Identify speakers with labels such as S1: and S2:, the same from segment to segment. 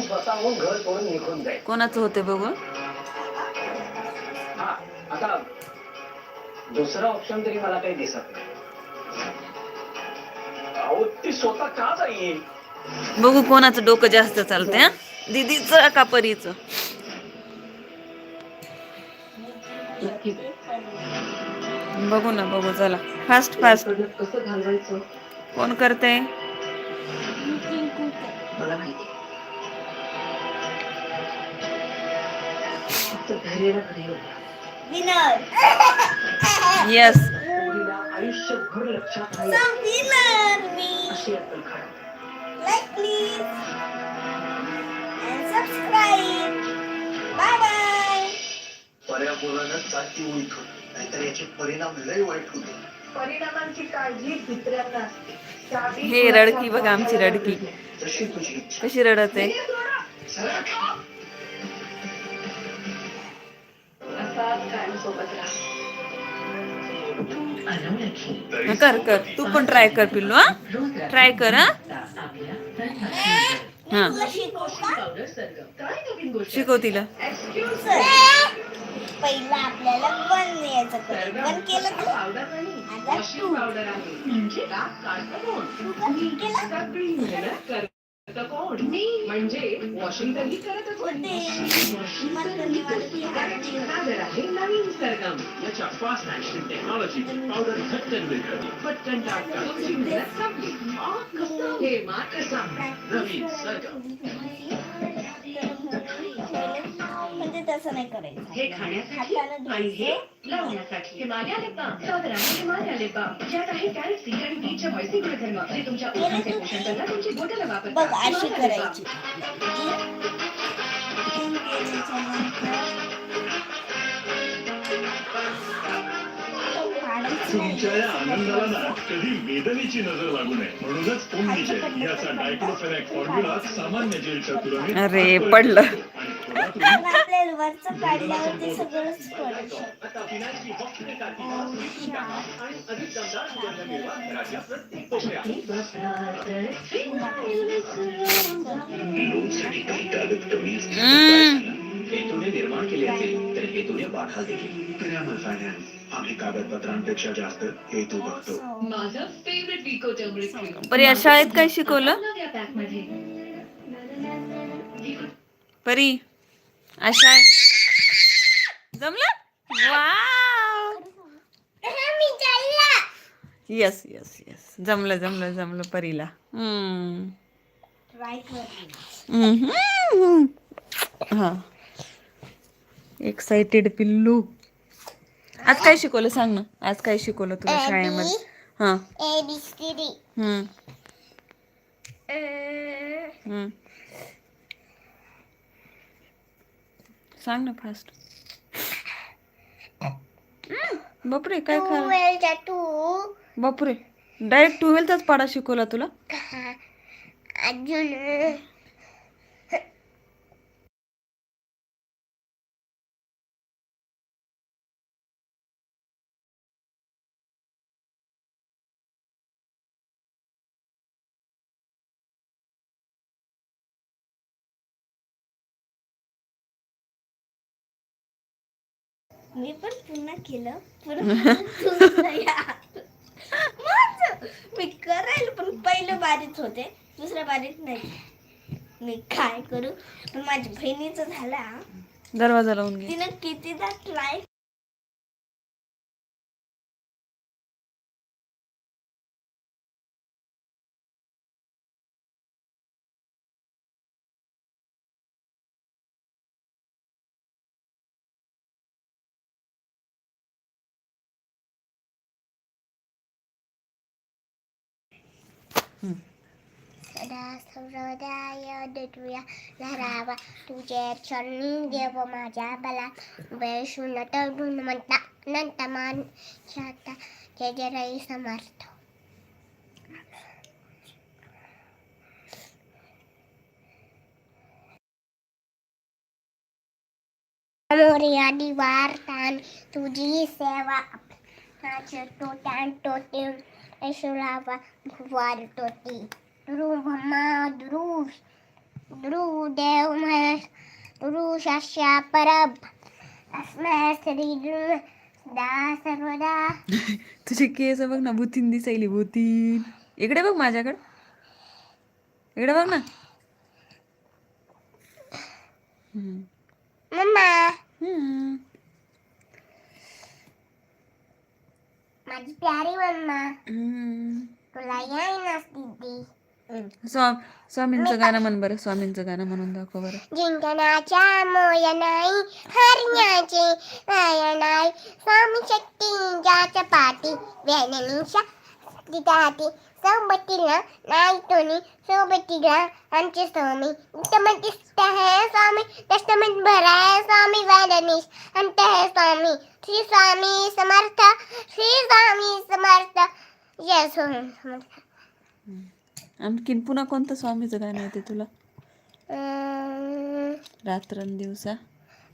S1: स्वतःहून घर सोडून निघून जाईल.
S2: कोणाचं होते बघू?
S1: हा आता दुसरा ऑप्शन तरी मला काही दिसत नाही. अहो ती स्वतः का जाईल?
S2: बघू कोणाचं डोकं जास्त चालतंय हा? दीदीचं का परीचं? बघू ना बघू चला. फास्ट फास्ट
S1: कसं घालवायचं?
S2: कोण करते
S1: मला माहिती. धैर्याला घरी होता
S2: येस
S1: आयुष्यभर लक्षात राहील. अशी.
S3: पर्यावरणात जाती नाहीतर याचे परिणाम लय वाईट होते.
S4: परिणामांची काळजी दुसऱ्यांना असते. त्यावेळी
S2: हे रडकी बघा आमची रडकी. कशी रडत? आहे
S4: राहा.
S2: हा, कर कर. तू पण ट्राय कर पिल्लू हा. ट्राय कर हा. हा.
S5: तुला शिकवू
S2: तिला.
S5: पहिला आपल्याला वन यायचं वन केलं आता टू
S4: म्हणजे? कोण? म्हणजे वॉशिंग तरी करतच आहे. नवीन सरगम.
S6: याच्या फास्ट ऍक्शन टेक्नॉलॉजी पावडर झटकन विरघळते
S4: पटकन. तुमची मेहनत संपली कसं? हे मात्र सांग.
S6: नवीन सरगम.
S5: तसं नाही करायचं.
S4: हे खाण्यासाठी
S5: हातानं
S4: आणि हे
S5: धुवायचं.
S4: लावण्यासाठी ज्यात आहे कॅरेट सी आणि बीटच्या व्हायसी गुणधर्म जे तुमच्या ओठांचे पोषण करतात तुमची बोटाला वापरतात.
S5: बघ अशी करायची.
S6: तुमच्या या आनंदाला ना कधी वेदनेची नजर लागू नये. म्हणूनच याचा डायक्लोफेनॅक फॉर्म्युला सामान्य जेलच्या तुलनेत
S2: अरे, पडलं.
S5: आपल्याला वरचं काढल्यावर ते सगळंच.
S3: हेतूने निर्माण केले असेल तर हेतूने देखील फायनान्स आम्ही कागदपत्रांपेक्षा जास्त हेतू बघतो
S2: परी आज शाळेत काय शिकवलं परी. शाळेत जमलं?
S5: चालला
S2: येस येस येस जमलं जमलं जमलं परीला. हा. एक्साइटेड पिल्लू. आज काय शिकवलं सांग ना. आज काय शिकवलं तुला शाळेमध्ये? हा.
S5: ए बी सी डी
S2: हम्म हम्म. सांग ना फास्ट बापरे काय खा
S5: टू
S2: बापरे डायरेक्ट ट्वेल्थचाच पाडा शिकवला तुला?
S5: अजून. मी पण पुन्हा केलं. मी करायला पण पहिलं बारीच होते दुसऱ्या बारीत नाही. मी काय करू? पण माझ्या बहिणीचं झाला
S2: दरवाजा लावून
S5: तिनं कितीदा ट्राय સદા સર્વદાય દુર્યા ધરાવા તુજે ચરણી દેવ માજા બલા વૈષુ નટરુ નમંતા અનંતમાન જાતા જય જય રહી સમર્થ મોરિયાની વાર્તાની તુજી સેવા આપના છે તો તેમ टॅन टोटे यशोलावा भुवार ध्रुव दुरू भमा दुरू गुरुदेव महेश गुरु शास्या परब अस्मय श्री गुरु सदा सर्वदा
S2: तुझे केस बघ ना भूतीन दिसायली भूतीन इकडे बघ माझ्याकडे. इकडे बघ ना हम्म.
S5: मम्मा
S2: हम्म.
S5: माझी प्यारी मम्मा. तुला नसती
S2: स्वा स्वामींचं गाणं म्हण बरं स्वामींचं गाणं म्हणून दाखव बरं.
S5: जिंकण्याच्या मोया नाही हरण्याचे माया नाही. स्वामी शक्तींच्या पाठी व्याननी शक्ती दाती सोबतीला नाही कोणी सोबतीला आमचे स्वामी उत्तमतिष्ठ है स्वामी तस्तमत भरा है स्वामी वादनीश अंत है स्वामी. श्री स्वामी समर्थ श्री स्वामी समर्थ. जय स्वामी समर्थ.
S2: आणखीन पुन्हा कोणतं स्वामीचं गाणं येते तुला?
S5: अं,
S2: रात्रंदिवसा.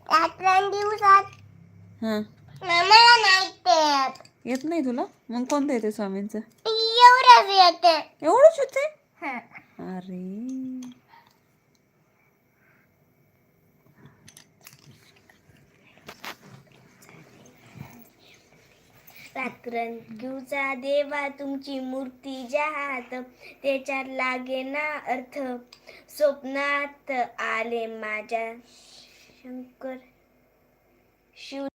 S5: रात्रंदिवसात.
S2: हां.
S5: मला नाही
S2: येत. नाही तुला? मग कोणतं येते स्वामींचं?
S5: एवढंच येते.
S2: एवढंच होते
S5: हा.
S2: अरे
S5: घेऊचा देवा तुमची मूर्ती ज्या हात त्याच्यात लागे ना अर्थ. स्वप्नात आले माझ्या शंकर. शिव